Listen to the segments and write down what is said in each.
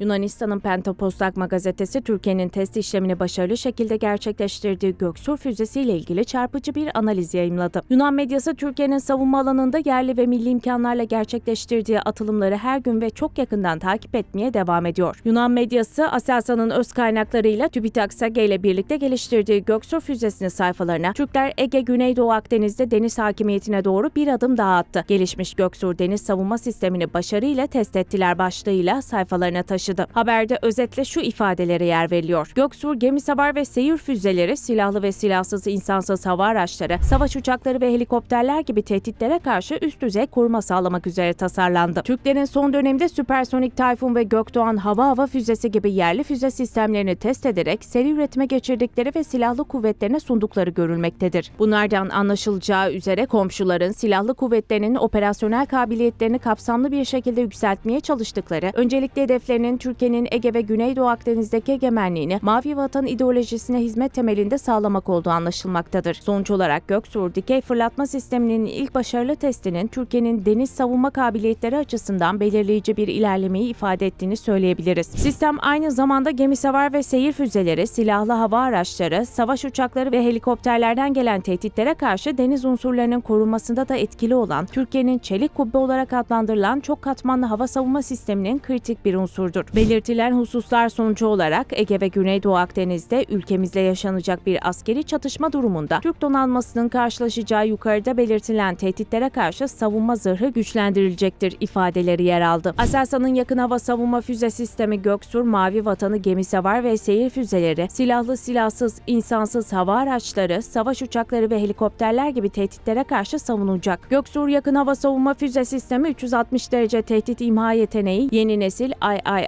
Yunanistan'ın Pentapostakma gazetesi Türkiye'nin test işlemini başarılı şekilde gerçekleştirdiği Göksu füzesiyle ilgili çarpıcı bir analiz yayımladı. Yunan medyası Türkiye'nin savunma alanında yerli ve milli imkanlarla gerçekleştirdiği atılımları her gün ve çok yakından takip etmeye devam ediyor. Yunan medyası Aselsan'ın öz kaynaklarıyla TÜBİTAK SAGE ile birlikte geliştirdiği Göksu füzesinin sayfalarına Türkler Ege Güneydoğu Akdeniz'de deniz hakimiyetine doğru bir adım daha attı. Gelişmiş Göksur deniz savunma sistemini başarıyla test ettiler başlığıyla sayfalarına taşıdı. Haberde özetle şu ifadelere yer veriliyor. Göksur gemi savar ve seyir füzeleri, silahlı ve silahsız insansız hava araçları, savaş uçakları ve helikopterler gibi tehditlere karşı üst düzey koruma sağlamak üzere tasarlandı. Türklerin son dönemde süpersonik Tayfun ve Gökdoğan hava hava füzesi gibi yerli füze sistemlerini test ederek seri üretime geçirdikleri ve silahlı kuvvetlerine sundukları görülmektedir. Bunlardan anlaşılacağı üzere komşuların silahlı kuvvetlerinin operasyonel kabiliyetlerini kapsamlı bir şekilde yükseltmeye çalıştıkları, öncelikli hedeflerinin Türkiye'nin Ege ve Güneydoğu Akdeniz'deki egemenliğini Mavi Vatan ideolojisine hizmet temelinde sağlamak olduğu anlaşılmaktadır. Sonuç olarak Göksur dikey fırlatma sisteminin ilk başarılı testinin Türkiye'nin deniz savunma kabiliyetleri açısından belirleyici bir ilerlemeyi ifade ettiğini söyleyebiliriz. Sistem aynı zamanda gemi savar ve seyir füzeleri, silahlı hava araçları, savaş uçakları ve helikopterlerden gelen tehditlere karşı deniz unsurlarının korunmasında da etkili olan Türkiye'nin çelik kubbe olarak adlandırılan çok katmanlı hava savunma sisteminin kritik bir unsurdur. Belirtilen hususlar sonucu olarak Ege ve Güneydoğu Akdeniz'de ülkemizle yaşanacak bir askeri çatışma durumunda Türk donanmasının karşılaşacağı yukarıda belirtilen tehditlere karşı savunma zırhı güçlendirilecektir ifadeleri yer aldı. Aselsan'ın yakın hava savunma füze sistemi Göksur, Mavi Vatanı gemi savar ve seyir füzeleri, silahlı silahsız insansız hava araçları, savaş uçakları ve helikopterler gibi tehditlere karşı savunulacak. Göksur yakın hava savunma füze sistemi 360 derece tehdit imha yeteneği, yeni nesil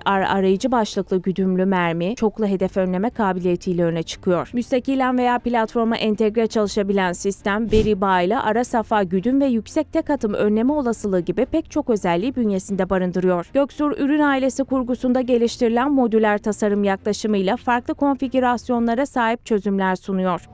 IIR arayıcı başlıklı güdümlü mermi, çoklu hedef önleme kabiliyetiyle öne çıkıyor. Müstakilen veya platforma entegre çalışabilen sistem, veri bağıyla ara safa güdüm ve yüksek tek atım önleme olasılığı gibi pek çok özelliği bünyesinde barındırıyor. Göksur ürün ailesi kurgusunda geliştirilen modüler tasarım yaklaşımıyla farklı konfigürasyonlara sahip çözümler sunuyor.